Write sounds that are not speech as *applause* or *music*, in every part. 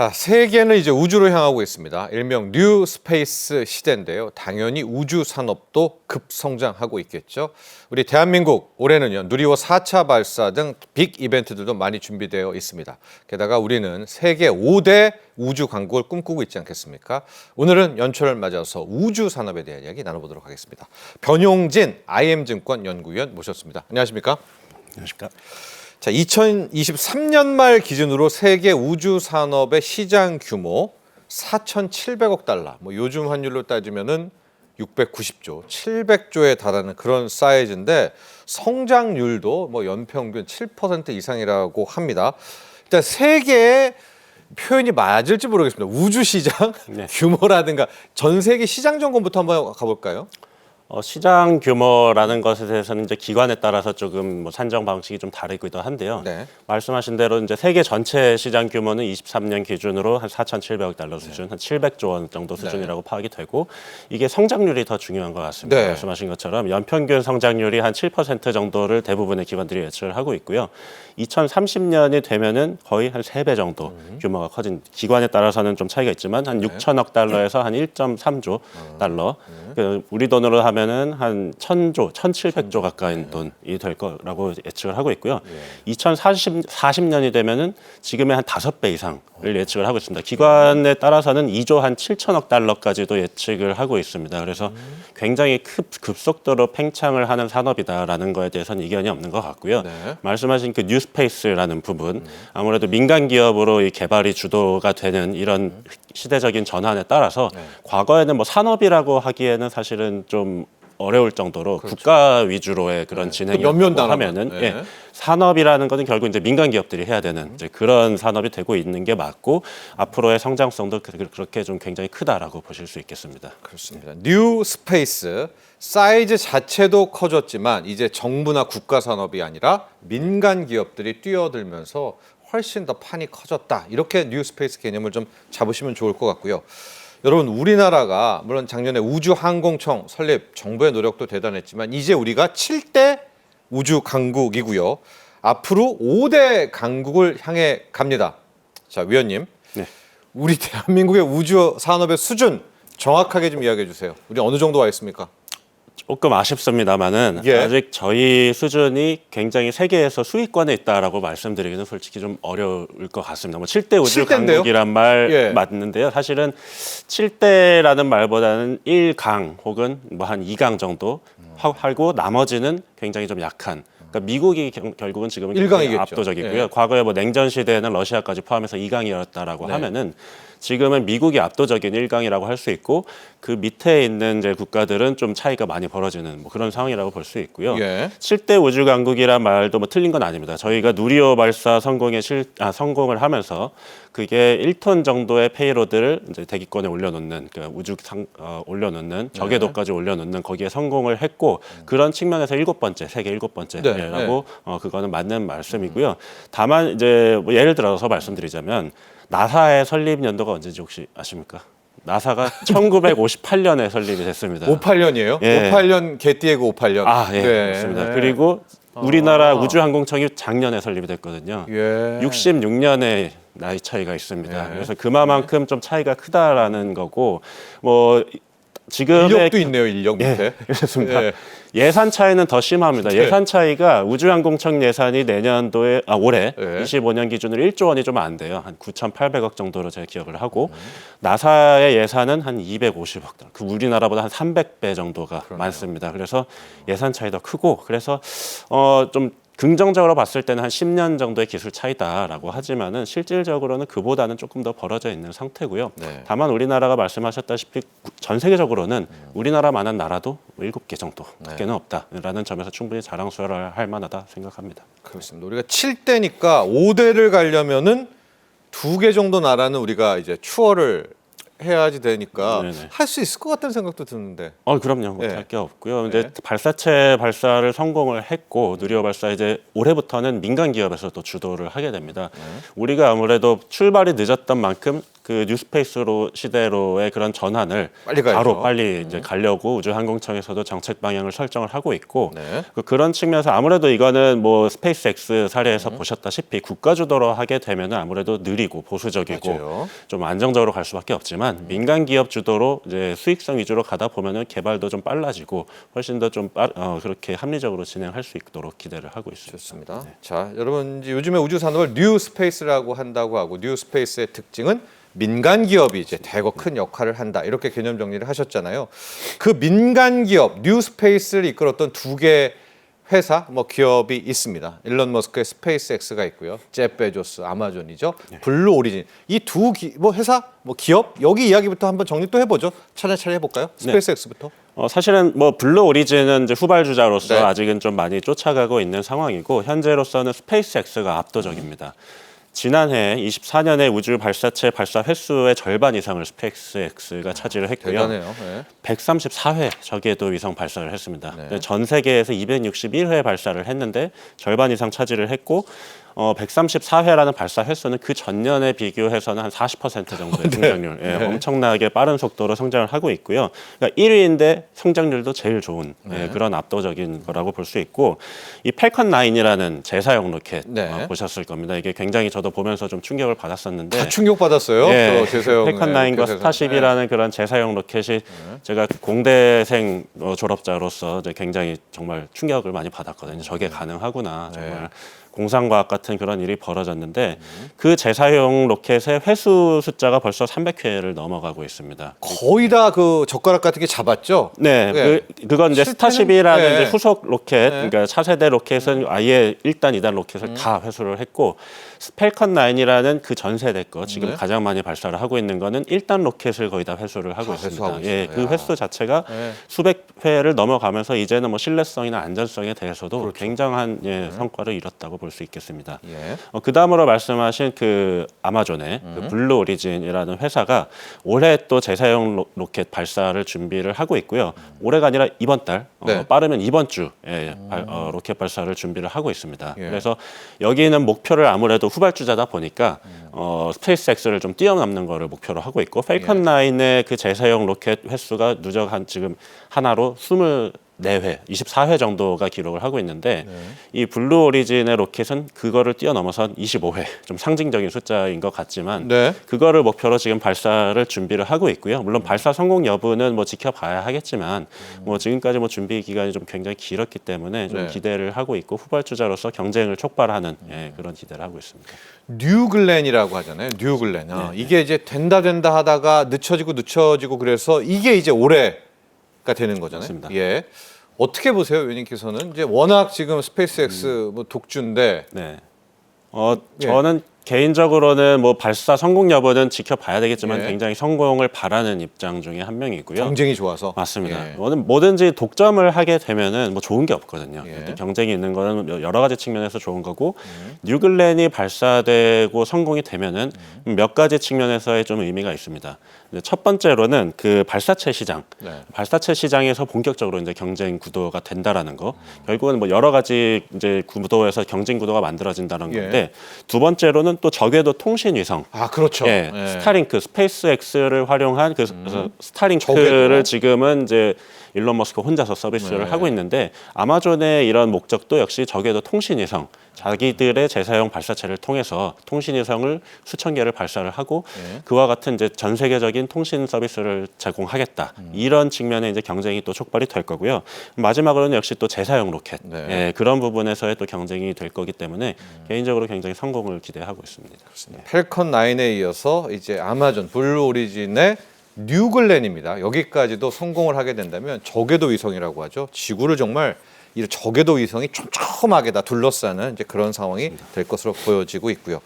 자, 세계는 이제 우주로 향하고 있습니다. 일명 뉴 스페이스 시대인데요. 당연히 우주 산업도 급성장하고 있겠죠. 우리 대한민국 올해는요. 누리호 4차 발사 등 빅 이벤트들도 많이 준비되어 있습니다. 게다가 우리는 세계 5대 우주 강국을 꿈꾸고 있지 않겠습니까? 오늘은 연초를 맞아서 우주 산업에 대한 이야기 나눠보도록 하겠습니다. 변용진 IM증권 연구위원 모셨습니다. 안녕하십니까? 안녕하십니까? 자, 2023년 말 기준으로 세계 우주 산업의 시장 규모 4,700억 달러. 뭐 요즘 환율로 따지면은 690조, 700조에 달하는 그런 사이즈인데 성장률도 뭐 연평균 7% 이상이라고 합니다. 일단 세계의 표현이 맞을지 모르겠습니다. 우주 시장 네. 규모라든가 전 세계 시장 점검부터 한번 가볼까요? 어, 시장 규모라는 것에 대해서는 이제 기관에 따라서 조금 뭐 산정 방식이 좀 다르기도 한데요. 네. 말씀하신 대로 이제 세계 전체 시장 규모는 23년 기준으로 한 4,700억 달러 수준, 한 700조 원 정도 수준이라고 파악이 되고 이게 성장률이 더 중요한 것 같습니다. 네. 말씀하신 것처럼 연평균 성장률이 한 7% 정도를 대부분의 기관들이 예측을 하고 있고요. 2030년이 되면은 거의 한세배 정도 규모가 커진 기관에 따라서는 좀 차이가 있지만 한 6천억 달러에서 한 1.3조 달러. 그 우리 돈으로 하면 은한 1,000조, 1,700조 가까이 돈이 될 거라고 예측을 하고 있고요. 2040 40년이 되면은 지금의 한 다섯 배 이상을 예측을 하고 있습니다. 기관에 따라서는 2조 한 7천억 달러까지도 예측을 하고 있습니다. 그래서 굉장히 급, 급속도로 팽창을 하는 산업이다라는 거에 대해서는 이견이 없는 것 같고요. 네. 말씀하신 그 뉴스페이스라는 부분 아무래도 민간 기업으로 이 개발이 주도가 되는 이런 시대적인 전환에 따라서 과거에는 뭐 산업이라고 하기에는 사실은 좀 어려울 정도로 국가 위주로의 그런 진행이 몇몇 나라가. 하면은 네. 예, 산업이라는 것은 결국 이제 민간 기업들이 해야 되는 이제 그런 산업이 되고 있는 게 맞고 앞으로의 성장성도 그- 그렇게 좀 굉장히 크다라고 보실 수 있겠습니다. 그렇습니다. 뉴 스페이스 사이즈 자체도 커졌지만 이제 정부나 국가 산업이 아니라 민간 기업들이 뛰어들면서 훨씬 더 판이 커졌다. 이렇게 뉴 스페이스 개념을 좀 잡으시면 좋을 것 같고요. 여러분 우리나라가 물론 작년에 우주 항공청 설립 정부의 노력도 대단했지만 이제 우리가 7대 우주 강국이고요. 앞으로 5대 강국을 향해 갑니다. 자, 위원님. 네. 우리 대한민국의 우주 산업의 수준 정확하게 좀 이야기해 주세요. 우리 어느 정도 와 있습니까? 조금 아쉽습니다만은 예. 아직 저희 수준이 굉장히 세계에서 수위권에 있다라고 말씀드리기는 솔직히 좀 어려울 것 같습니다. 뭐 7대 우주 7대 인데요? 강국이란 말 예. 맞는데요. 사실은 7대라는 말보다는 1강 혹은 뭐 한 2강 정도 하- 하고 나머지는 굉장히 좀 약한 그러니까 미국이 경- 결국은 지금은 굉장히 일강이겠죠. 압도적이고요. 예. 과거에 뭐 냉전 시대에는 러시아까지 포함해서 2강이었다라고 네. 하면은 지금은 미국이 압도적인 1강이라고 할 수 있고 그 밑에 있는 이제 국가들은 좀 차이가 많이 벌어지는 뭐 그런 상황이라고 볼 수 있고요. 예. 7대 우주 강국이란 말도 뭐 틀린 건 아닙니다. 저희가 누리호 발사 성공에 실, 아, 성공을 하면서 그게 1톤 정도의 페이로드를 이제 대기권에 올려놓는 그 우주 상, 어, 올려놓는 저궤도까지 올려놓는 거기에 성공을 했고 그런 측면에서 일곱 번째 세계 일곱 네, 번째라고 어, 그거는 맞는 말씀이고요. 다만 이제 뭐 예를 들어서 말씀드리자면 나사의 설립 연도가 언제인지 혹시 아십니까? 나사가 1958년에 설립이 됐습니다. 58년이에요? 예. 58년 개띠에고 58년. 아, 예, 네. 그렇습니다. 네. 그리고 우리나라 우주항공청이 작년에 설립이 됐거든요. 예. 66년의 나이 차이가 있습니다. 네. 그래서 그만큼 좀 차이가 크다라는 거고 뭐 지금의 인력도 있네요, 인력 밑에. 예, *laughs* 그렇습니다. 예. 예산 차이는 더 심합니다. 네. 예산 차이가 우주항공청 예산이 내년도에 아 올해 네. 25년 기준으로 1조 원이 좀 안 돼요. 한 9,800억 정도로 제가 기억을 하고 나사의 예산은 한 250억 달러. 그 우리나라보다 한 300배 정도가 많습니다. 그래서 예산 차이도 크고 그래서 어좀 긍정적으로 봤을 때는 한 10년 정도의 기술 차이다라고 하지만은 실질적으로는 그보다는 조금 더 벌어져 있는 상태고요. 네. 다만 우리나라가 말씀하셨다시피 전 세계적으로는 우리나라만한 나라도 뭐 일곱 개 정도밖에는 없다라는 점에서 충분히 자랑스러워할 할 만하다 생각합니다. 그렇습니다. 우리가 7대니까 5대를 가려면은 두 개 정도 나라는 우리가 이제 추월을 해야지 되니까 네네. 할 수 있을 것 같다는 생각도 드는데. 어, 그럼요. 네. 못할 게 없고요. 네. 이제 발사체 발사를 성공을 했고 누리호 발사 이제 올해부터는 민간 기업에서 또 주도를 하게 됩니다. 네. 우리가 아무래도 출발이 늦었던 만큼 그 뉴스페이스로 시대로의 그런 전환을 빨리 가야죠. 음. 바로 빨리 이제 가려고 우주항공청에서도 정책 방향을 설정을 하고 있고 네. 그 그런 측면에서 아무래도 이거는 뭐 스페이스X 사례에서 음. 보셨다시피 국가 주도로 하게 되면은 아무래도 느리고 보수적이고 맞아요. 좀 안정적으로 갈 수밖에 없지만 민간 기업 주도로 이제 수익성 위주로 가다 보면은 개발도 좀 빨라지고 훨씬 더좀 어, 그렇게 합리적으로 진행할 수 있도록 기대를 하고 있습니다. 좋습니다. 자, 여러분 이제 요즘에 우주 산업을 뉴 스페이스라고 한다고 하고 뉴 스페이스의 특징은 민간 기업이 이제 대거 큰 역할을 한다 이렇게 개념 정리를 하셨잖아요. 그 민간 기업 뉴 스페이스를 이끌었던 두 개 회사 뭐 기업이 있습니다. 일론 머스크의 스페이스X가 있고요. 제프 베조스 아마존이죠. 블루 오리진 이 두 뭐 회사 뭐 기업 여기 이야기부터 한번 정리 또 해보죠. 차례차례 해볼까요? 스페이스X부터. 어, 사실은 뭐 블루 오리진은 이제 후발주자로서 네. 아직은 좀 많이 쫓아가고 있는 상황이고 현재로서는 스페이스X가 압도적입니다. 지난해 24년에 우주 발사체 발사 횟수의 절반 이상을 스페이스X가 차지를 했고요. 대단해요. 네. 134회 저궤도 위성 발사를 했습니다. 네. 전 세계에서 261회 발사를 했는데 절반 이상 차지를 했고 어, 134회라는 발사 횟수는 그 전년에 비교해서는 한 40% 정도의 *laughs* 성장률, 예, 네. 엄청나게 빠른 속도로 성장을 하고 있고요. 그러니까 1위인데 성장률도 제일 좋은 네. 예, 그런 압도적인 거라고 볼 수 있고 이 펠컨 9이라는 재사용 로켓 네. 어, 보셨을 겁니다. 이게 굉장히 저도 보면서 좀 충격을 받았었는데 다 충격 받았어요. 예, 그 제세형 펠컨 9과 스타쉽이라는 그런 재사용 로켓이 제가 공대생 어, 졸업자로서 이제 굉장히 정말 충격을 많이 받았거든요. 저게 가능하구나 정말. 공상과학 같은 그런 일이 벌어졌는데 그 재사용 로켓의 회수 숫자가 벌써 300회를 넘어가고 있습니다. 거의 다 그 젓가락 같은 게 잡았죠. 네, 예. 그, 그건 이제 스타쉽이라는 예. 이제 후속 로켓, 네. 그러니까 차세대 로켓은 아예 1단, 2단 로켓을 다 회수를 했고 스펠컨 9이라는 그 전 세대 거 지금 네. 가장 많이 발사를 하고 있는 거는 1단 로켓을 거의 다 회수를 하고 다 있습니다. 회수하고 예, 있어요. 그 야. 횟수 자체가 네. 수백 회를 넘어가면서 이제는 뭐 신뢰성이나 안전성에 대해서도 그렇죠. 굉장한 예, 네. 성과를 이뤘다고 볼 수 있겠습니다. 예. 어, 그 다음으로 말씀하신 그 아마존의 음. 그 블루 오리진이라는 회사가 올해 또 재사용 로, 로켓 발사를 준비를 하고 있고요. 올해가 아니라 이번 달, 어, 네. 빠르면 이번 주 예, 발- 어, 로켓 발사를 준비를 하고 있습니다. 예. 그래서 여기는 목표를 아무래도 후발주자다 보니까 어, 스페이스X를 좀 뛰어넘는 거를 목표로 하고 있고 펠컨 9의 그 재사용 로켓 횟수가 누적 한 지금 하나로 24회, 24회 정도가 기록을 하고 있는데 네. 이 블루 오리진의 로켓은 그거를 뛰어넘어선 25회, 좀 상징적인 숫자인 것 같지만 네. 그거를 목표로 지금 발사를 준비를 하고 있고요. 물론 발사 성공 여부는 뭐 지켜봐야 하겠지만 뭐 지금까지 뭐 준비 기간이 좀 굉장히 길었기 때문에 좀 네. 기대를 하고 있고 후발주자로서 경쟁을 촉발하는 예, 그런 기대를 하고 있습니다. 뉴글렌이라고 하잖아요. 뉴글렌. 네, 아, 이게 이제 된다 된다 하다가 늦춰지고 늦춰지고 그래서 이게 이제 올해 가 되는 거잖아요. 맞습니다. 예. 어떻게 보세요, 위님께서는 이제 워낙 지금 스페이스X 뭐 독주인데 네. 어 예. 저는 개인적으로는 뭐 발사 성공 여부는 지켜봐야 되겠지만 예. 굉장히 성공을 바라는 입장 중에 한 명이고요. 경쟁이 좋아서 맞습니다. 예. 뭐든 뭐든지 독점을 하게 되면은 뭐 좋은 게 없거든요. 예. 경쟁이 있는 거는 여러 가지 측면에서 좋은 거고 음. 뉴글렌이 발사되고 성공이 되면은 몇 가지 측면에서의 좀 의미가 있습니다. 첫 번째로는 그 발사체 시장, 네. 발사체 시장에서 본격적으로 이제 경쟁 구도가 된다라는 거. 결국은 뭐 여러 가지 이제 구도에서 경쟁 구도가 만들어진다는 예. 건데 두 번째로는 또 저궤도 통신 위성 아 그렇죠. 예, 예. 스타링크, 스페이스X를 활용한 그 그래서 스타링크를 저궤도. 지금은 이제 일론 머스크 혼자서 서비스를 네. 하고 있는데 아마존의 이런 목적도 역시 저궤도 통신 위성 자기들의 재사용 발사체를 통해서 통신 위성을 수천 개를 발사를 하고 네. 그와 같은 이제 전 세계적인 통신 서비스를 제공하겠다 음. 이런 측면에 이제 경쟁이 또 촉발이 될 거고요 마지막으로는 역시 또 재사용 로켓 네. 예, 그런 부분에서의 또 경쟁이 될 거기 때문에 음. 개인적으로 굉장히 성공을 기대하고 있습니다. 펠컨 9에 이어서 이제 아마존 블루 오리진의 뉴글렌입니다. 여기까지도 성공을 하게 된다면 저궤도 위성이라고 하죠. 지구를 정말 이 저궤도 위성이 촘촘하게 다 둘러싸는 이제 그런 상황이 될 것으로 보여지고 있고요.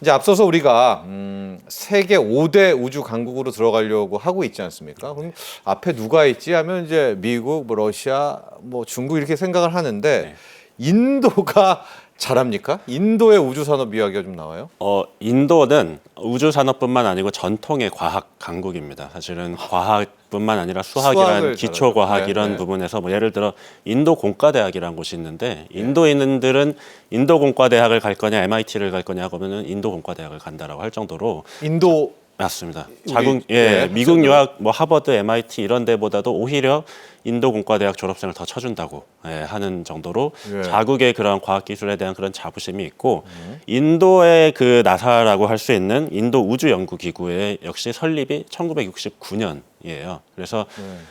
이제 앞서서 우리가 음, 세계 5대 우주 강국으로 들어가려고 하고 있지 않습니까? 그럼 앞에 누가 있지 하면 이제 미국, 뭐 러시아, 뭐 중국 이렇게 생각을 하는데 네. 인도가 잘합니까? 인도의 우주 산업 이야기가 좀 나와요. 어, 인도는 우주 산업뿐만 아니고 전통의 과학 강국입니다. 사실은 과학뿐만 아니라 수학이란 수학을 기초 과학 잘하죠. 네, 이런 네. 부분에서 뭐 예를 들어 인도 공과대학이라는 곳이 있는데 인도인들은 인도 공과대학을 갈 거냐 MIT를 갈 거냐 하면은 인도 공과대학을 간다라고 할 정도로 인도 맞습니다. 우리- 자국 예, 예, 미국 유학 뭐 하버드, MIT 이런 데보다도 오히려 인도 공과대학 졸업생을 더 쳐준다고 예, 하는 정도로 예. 자국의 그런 과학 기술에 대한 그런 자부심이 있고 인도의 그 나사라고 할 수 있는 인도 우주 연구 기구의 역시 설립이 1969년 이에요. 그래서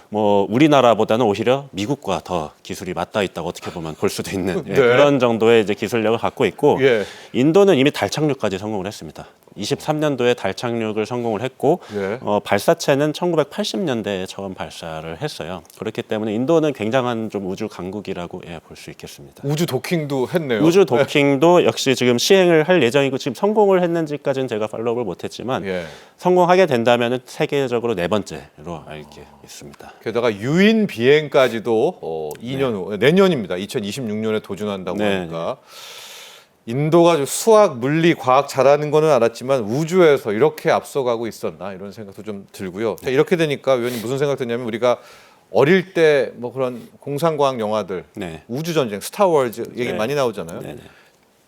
뭐 우리나라보다는 오히려 미국과 더 기술이 맞닿아 있다고 어떻게 보면 볼 수도 있는 *laughs* 예, 네. 그런 정도의 이제 기술력을 갖고 있고 예. 인도는 이미 달 착륙까지 성공을 했습니다. 23년도에 달 착륙을 성공을 했고 예. 어, 발사체는 1980년대에 처음 발사를 했어요. 그렇기 때문에 인도는 굉장한 좀 우주 강국이라고 예, 볼 수 있겠습니다. 우주 도킹도 했네요. 우주 도킹도 역시 지금 시행을 할 예정이고 지금 성공을 했는지까지는 제가 팔로우를 못했지만 예. 성공하게 된다면 세계적으로 네 번째 로 알게 있습니다. 게다가 유인 비행까지도 어, 2년 후 내년입니다. 2026년에 도전한다고 네, 하니까 인도가 좀 수학, 물리, 과학 잘하는 거는 알았지만 우주에서 이렇게 앞서가고 있었나 이런 생각도 좀 들고요. 자, 이렇게 되니까 위원님 무슨 생각 드냐면 우리가 어릴 때 뭐 그런 공상과학 영화들 네. 우주 전쟁, 스타워즈 얘기 네. 많이 나오잖아요. 네네.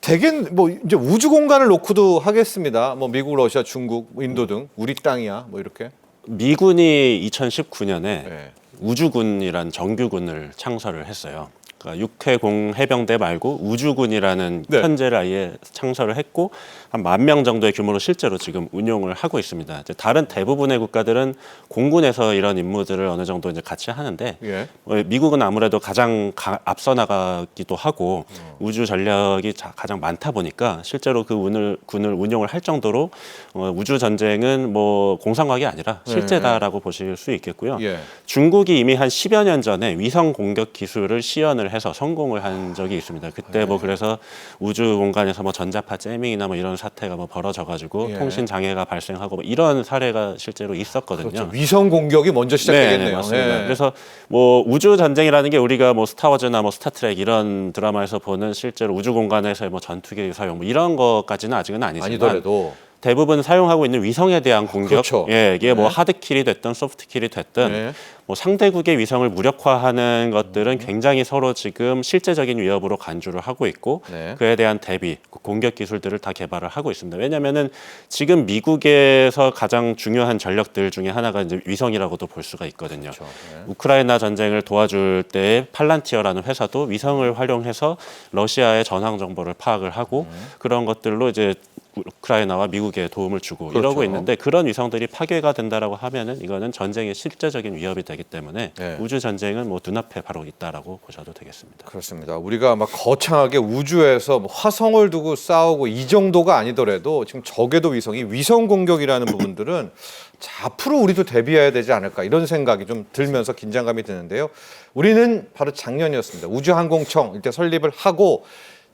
대개는 뭐 이제 우주 공간을 놓고도 하겠습니다. 뭐 미국, 러시아, 중국, 뭐 인도 등 우리 땅이야 뭐 이렇게. 미군이 2019년에 네. 우주군이란 정규군을 창설을 했어요. 그러니까 육해공 해병대 말고 우주군이라는 네. 편제를 아예 창설을 했고 한 만 명 정도의 규모로 실제로 지금 운용을 하고 있습니다. 이제 다른 대부분의 국가들은 공군에서 이런 임무들을 어느 정도 이제 같이 하는데 예. 어, 미국은 아무래도 가장 가- 앞서 나가기도 하고 우주 전력이 자- 가장 많다 보니까 실제로 그 운을 군을 운용을 할 정도로 어, 우주 전쟁은 뭐 공상과학이 아니라 실제다라고 보실 수 있겠고요. 예. 중국이 이미 한 10여 년 전에 위성 공격 기술을 시연을 해서 성공을 한 적이 있습니다. 그때 네. 뭐 그래서 우주 공간에서 뭐 전자파 재밍이나 뭐 이런 사태가 뭐 벌어져가지고 예. 통신 장애가 발생하고 뭐 이런 사례가 실제로 있었거든요. 그렇죠. 위성 공격이 먼저 시작되겠네요. 네, 네, 맞습니다. 예. 그래서 뭐 우주 전쟁이라는 게 우리가 뭐 스타워즈나 뭐 스타트랙 이런 드라마에서 보는 실제로 우주 공간에서의 뭐 전투기 사용 뭐 이런 것까지는 아직은 아니지만 아니더라도 대부분 사용하고 있는 위성에 대한 공격, 그렇죠. 예, 이게 뭐 네. 하드킬이 됐든 소프트킬이 됐든 네. 뭐 상대국의 위성을 무력화하는 것들은 굉장히 서로 지금 실제적인 위협으로 간주를 하고 있고 네. 그에 대한 대비 그 공격 기술들을 다 개발을 하고 있습니다. 왜냐하면은 지금 미국에서 가장 중요한 전력들 중에 하나가 이제 위성이라고도 볼 수가 있거든요. 그렇죠. 네. 우크라이나 전쟁을 도와줄 때 팔란티어라는 회사도 위성을 활용해서 러시아의 전황 정보를 파악을 하고 음. 그런 것들로 이제 우크라이나와 미국에 도움을 주고 그렇죠. 이러고 있는데 그런 위성들이 파괴가 된다라고 하면은 이거는 전쟁의 실제적인 위협이 되기 때문에 네. 우주 전쟁은 뭐 눈앞에 바로 있다라고 보셔도 되겠습니다. 그렇습니다. 우리가 막 거창하게 우주에서 뭐 화성을 두고 싸우고 이 정도가 아니더라도 지금 적외도 위성이 위성 공격이라는 부분들은 자, 앞으로 우리도 대비해야 되지 않을까 이런 생각이 좀 들면서 긴장감이 드는데요. 우리는 바로 작년이었습니다. 우주항공청 이때 설립을 하고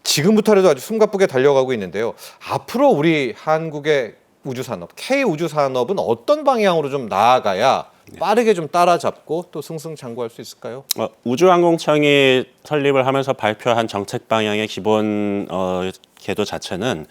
지금부터라도 아주 숨가쁘게 달려가고 있는데요. 앞으로 우리 한국의 우주 산업, K 우주 산업은 어떤 방향으로 좀 나아가야 빠르게 좀 따라잡고 또 승승장구할 수 있을까요? 어, 우주항공청이 설립을 하면서 발표한 정책 방향의 기본 어, 궤도 자체는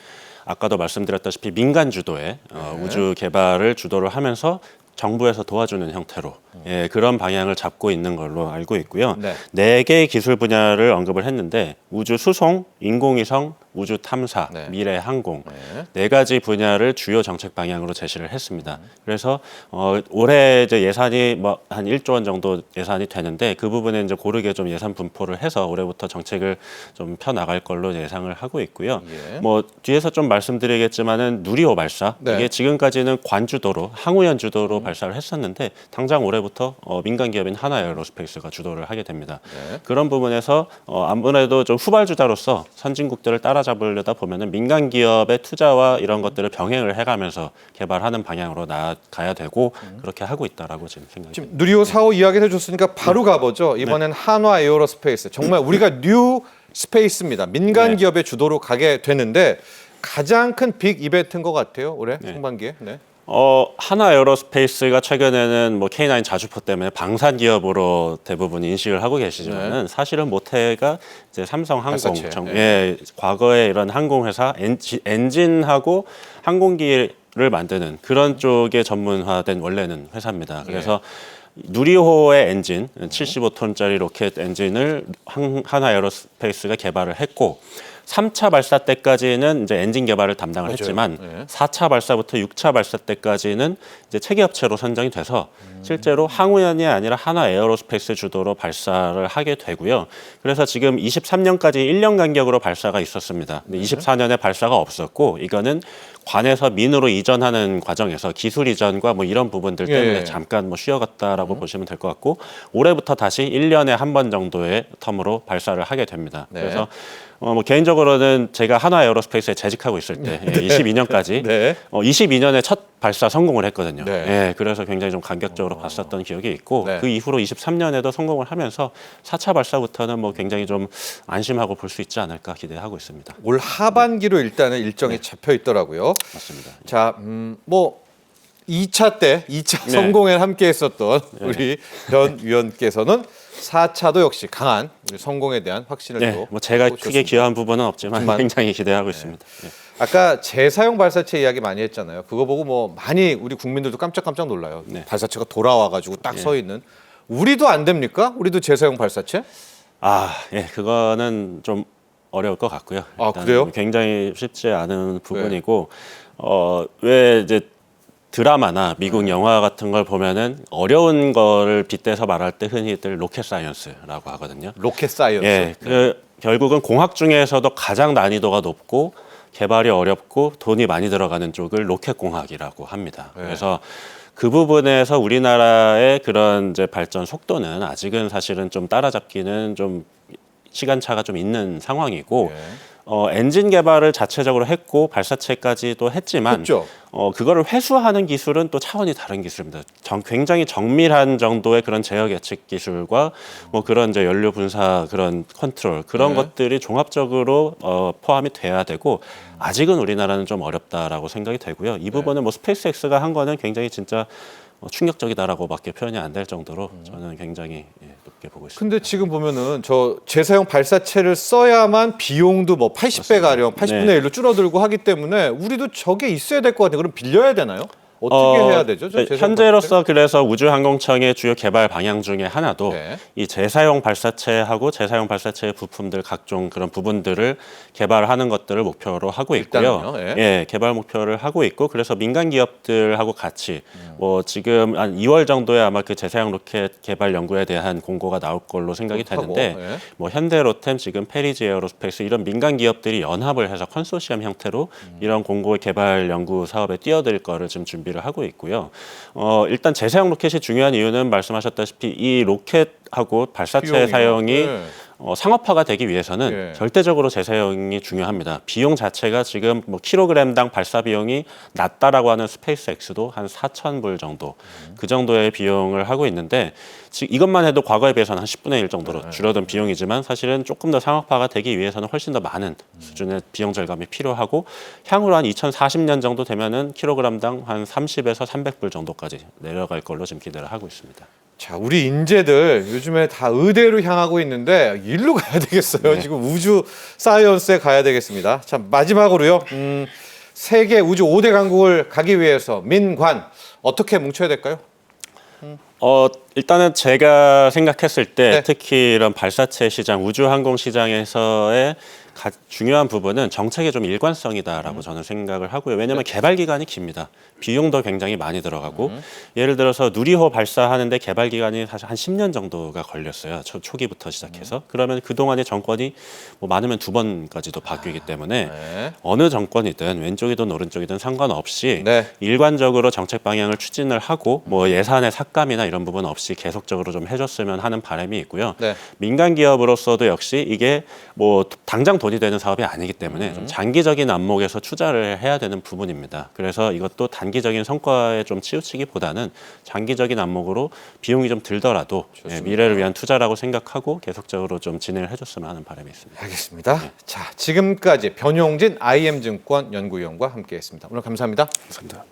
아까도 말씀드렸다시피 민간 주도의 어, 네. 우주 개발을 주도를 하면서 정부에서 도와주는 형태로 예, 그런 방향을 잡고 있는 걸로 알고 있고요. 네. 네 개의 기술 분야를 언급을 했는데 우주 수송, 인공위성, 우주 탐사, 네. 미래 항공 네. 네 가지 분야를 주요 정책 방향으로 제시를 했습니다. 그래서 어, 올해 이제 예산이 뭐 한 1조 원 정도 예산이 되는데 그 부분에 이제 고르게 좀 예산 분포를 해서 올해부터 정책을 좀 펴 나갈 걸로 예상을 하고 있고요. 예. 뭐 뒤에서 좀 말씀드리겠지만은 누리호 발사 네. 이게 지금까지는 관주도로 항우연 주도로 발사를 했었는데 당장 올해부터 어, 민간 기업인 하나 에어로스페이스가 주도를 하게 됩니다. 네. 그런 부분에서 어, 아무래도 좀 후발주자로서 선진국들을 따라 잡으려다 보면은 민간 기업의 투자와 이런 것들을 병행을 해가면서 개발하는 방향으로 나아가야 되고 그렇게 하고 있다라고 지금 생각이 지금 누리호 사호 이야기를 해줬으니까 바로 가보죠. 이번엔 한화 에어로스페이스 정말 우리가 뉴 스페이스입니다. 민간 네. 기업의 주도로 가게 되는데 가장 큰 빅 이벤트인 것 같아요. 올해 상반기에. 네. 어, 하나 에어로스페이스가 최근에는 뭐 K9 자주포 때문에 방산 기업으로 대부분 인식을 하고 계시지만은 사실은 모태가 이제 삼성 항공 네. 발사체. 정, 네. 예, 과거에 이런 항공 회사 엔지, 엔진하고 항공기를 만드는 그런 쪽에 전문화된 원래는 회사입니다. 그래서 누리호의 엔진 75톤짜리 로켓 엔진을 한- 하나 에어로스페이스가 개발을 했고 3차 발사 때까지는 이제 엔진 개발을 담당을 맞아요. 했지만 네. 4차 발사부터 6차 발사 때까지는 이제 체계 업체로 선정이 돼서 실제로 항우연이 아니라 하나 에어로스페이스 주도로 발사를 하게 되고요. 그래서 지금 23년까지 1년 간격으로 발사가 있었습니다. 근데 24년에 발사가 없었고 이거는 관에서 민으로 이전하는 과정에서 기술 이전과 뭐 이런 부분들 때문에 예. 잠깐 뭐 쉬어갔다라고 보시면 될 것 같고 올해부터 다시 1년에 한 번 정도의 텀으로 발사를 하게 됩니다. 네. 그래서 어, 뭐 개인적으로는 제가 한화 에어로스페이스에 재직하고 있을 때 예, 22년까지 네. 어, 22년에 첫 발사 성공을 했거든요. 네. 예, 그래서 굉장히 좀 감격적으로 봤었던 기억이 있고 네. 그 이후로 23년에도 성공을 하면서 4차 발사부터는 뭐 굉장히 좀 안심하고 볼 수 있지 않을까 기대하고 있습니다. 올 하반기로 일단은 일정이 네. 잡혀 있더라고요. 맞습니다. 자, 음, 뭐 2차 때 2차 네. 성공에 함께 했었던 우리 변 위원께서는 4차도 역시 강한 성공에 대한 확신을 네, 또뭐 제가 크게. 기여한 부분은 없지만 하지만- 굉장히 기대하고 있습니다. 예. 아까 재사용 발사체 이야기 많이 했잖아요. 그거 보고 뭐 많이 우리 국민들도 깜짝깜짝 놀라요. 네. 발사체가 돌아와가지고 딱 서 있는. 우리도 안 됩니까? 우리도 재사용 발사체? 아, 예, 그거는 좀 어려울 것 같고요. 아, 그래요? 굉장히 쉽지 않은 부분이고, 어, 왜 이제 드라마나 미국 네. 영화 같은 걸 보면은 어려운 거를 빗대서 말할 때 흔히들 로켓 사이언스라고 하거든요. 로켓 사이언스. 예, 그 결국은 공학 중에서도 가장 난이도가 높고 개발이 어렵고 돈이 많이 들어가는 쪽을 로켓 공학이라고 합니다. 네. 그래서 그 부분에서 우리나라의 그런 이제 발전 속도는 아직은 사실은 좀 따라잡기는 좀 시간차가 좀 있는 상황이고 예. 어, 엔진 개발을 자체적으로 했고 발사체까지도 했지만 했죠. 어, 그거를 회수하는 기술은 또 차원이 다른 기술입니다. 정, 굉장히 정밀한 정도의 그런 제어 예측 기술과 뭐 그런 이제 연료 분사 그런 컨트롤 그런 네. 것들이 종합적으로 어, 포함이 돼야 되고 아직은 우리나라는 좀 어렵다라고 생각이 되고요. 네. 이 부분은 뭐 스페이스X가 한 거는 굉장히 진짜 어, 충격적이다라고밖에 표현이 안 될 정도로 저는 굉장히 예, 높게 보고 있습니다. 근데 지금 보면은 저 재사용 발사체를 써야만 비용도 뭐 80배 가량, 80분의 네. 1로 줄어들고 하기 때문에 우리도 저게 있어야 될 것 같아요. 그럼 빌려야 되나요? 어떻게 어, 해야 되죠? 저 네, 현재로서 그래서 우주항공청의 주요 개발 방향 중에 하나도 네. 이 재사용 발사체하고 재사용 발사체의 부품들 각종 그런 부분들을 개발하는 것들을 목표로 하고 있고요. 일단은요, 예. 예, 개발 목표를 하고 있고 그래서 민간 기업들하고 같이 음. 뭐 지금 한 2월 정도에 아마 그 재사용 로켓 개발 연구에 대한 공고가 나올 걸로 생각이 하고, 되는데 예. 뭐 현대로템 지금 페리지 에어로스페이스 이런 민간 기업들이 연합을 해서 컨소시엄 형태로 음. 이런 공고 개발 연구 사업에 뛰어들 거를 지금 준비 를 하고 있고요. 어, 일단 재사용 로켓이 중요한 이유는 말씀하셨다시피 이 로켓하고 발사체 비용이요. 사용이 네. 어, 상업화가 되기 위해서는 예. 절대적으로 재사용이 중요합니다. 비용 자체가 지금 뭐 킬로그램당 발사 비용이 낮다라고 하는 스페이스X도 한 4천 불 정도 그 정도의 비용을 하고 있는데 지금 이것만 해도 과거에 비해서는 한 10분의 1 정도로 네. 줄어든 비용이지만 사실은 조금 더 상업화가 되기 위해서는 훨씬 더 많은 수준의 비용 절감이 필요하고 향후로 한 2040년 정도 되면은 킬로그램당 한 30에서 300불 정도까지 내려갈 걸로 지금 기대를 하고 있습니다. 자, 우리 인재들 요즘에 다 의대로 향하고 있는데 일로 가야 되겠어요. 네. 지금 우주 사이언스에 가야 되겠습니다. 자, 마지막으로요. 음, 세계 우주 5대 강국을 가기 위해서 민관 어떻게 뭉쳐야 될까요? 어 일단은 제가 생각했을 때 네. 특히 이런 발사체 시장, 우주 항공 시장에서의 가, 중요한 부분은 정책의 좀 일관성이다라고 저는 생각을 하고요. 왜냐하면 개발 기간이 깁니다. 비용도 굉장히 많이 들어가고 예를 들어서 누리호 발사하는데 개발 기간이 사실 한 10년 정도가 걸렸어요. 초, 초기부터 시작해서 그러면 그 동안의 정권이 뭐 많으면 두 번까지도 바뀌기 때문에 네. 어느 정권이든 왼쪽이든 오른쪽이든 상관없이 네. 일관적으로 정책 방향을 추진을 하고 뭐 예산의 삭감이나 이런 부분 없이 계속적으로 좀 해줬으면 하는 바람이 있고요. 네. 민간 기업으로서도 역시 이게 뭐 당장 돈이 되는 사업이 아니기 때문에 음. 좀 장기적인 안목에서 투자를 해야 되는 부분입니다. 그래서 이것도 단기적인 성과에 좀 치우치기보다는 장기적인 안목으로 비용이 좀 들더라도 예, 미래를 위한 투자라고 생각하고 계속적으로 좀 진행을 해줬으면 하는 바람이 있습니다. 알겠습니다. 자, 지금까지 변용진 IM증권 연구위원과 함께했습니다. 오늘 감사합니다. 감사합니다.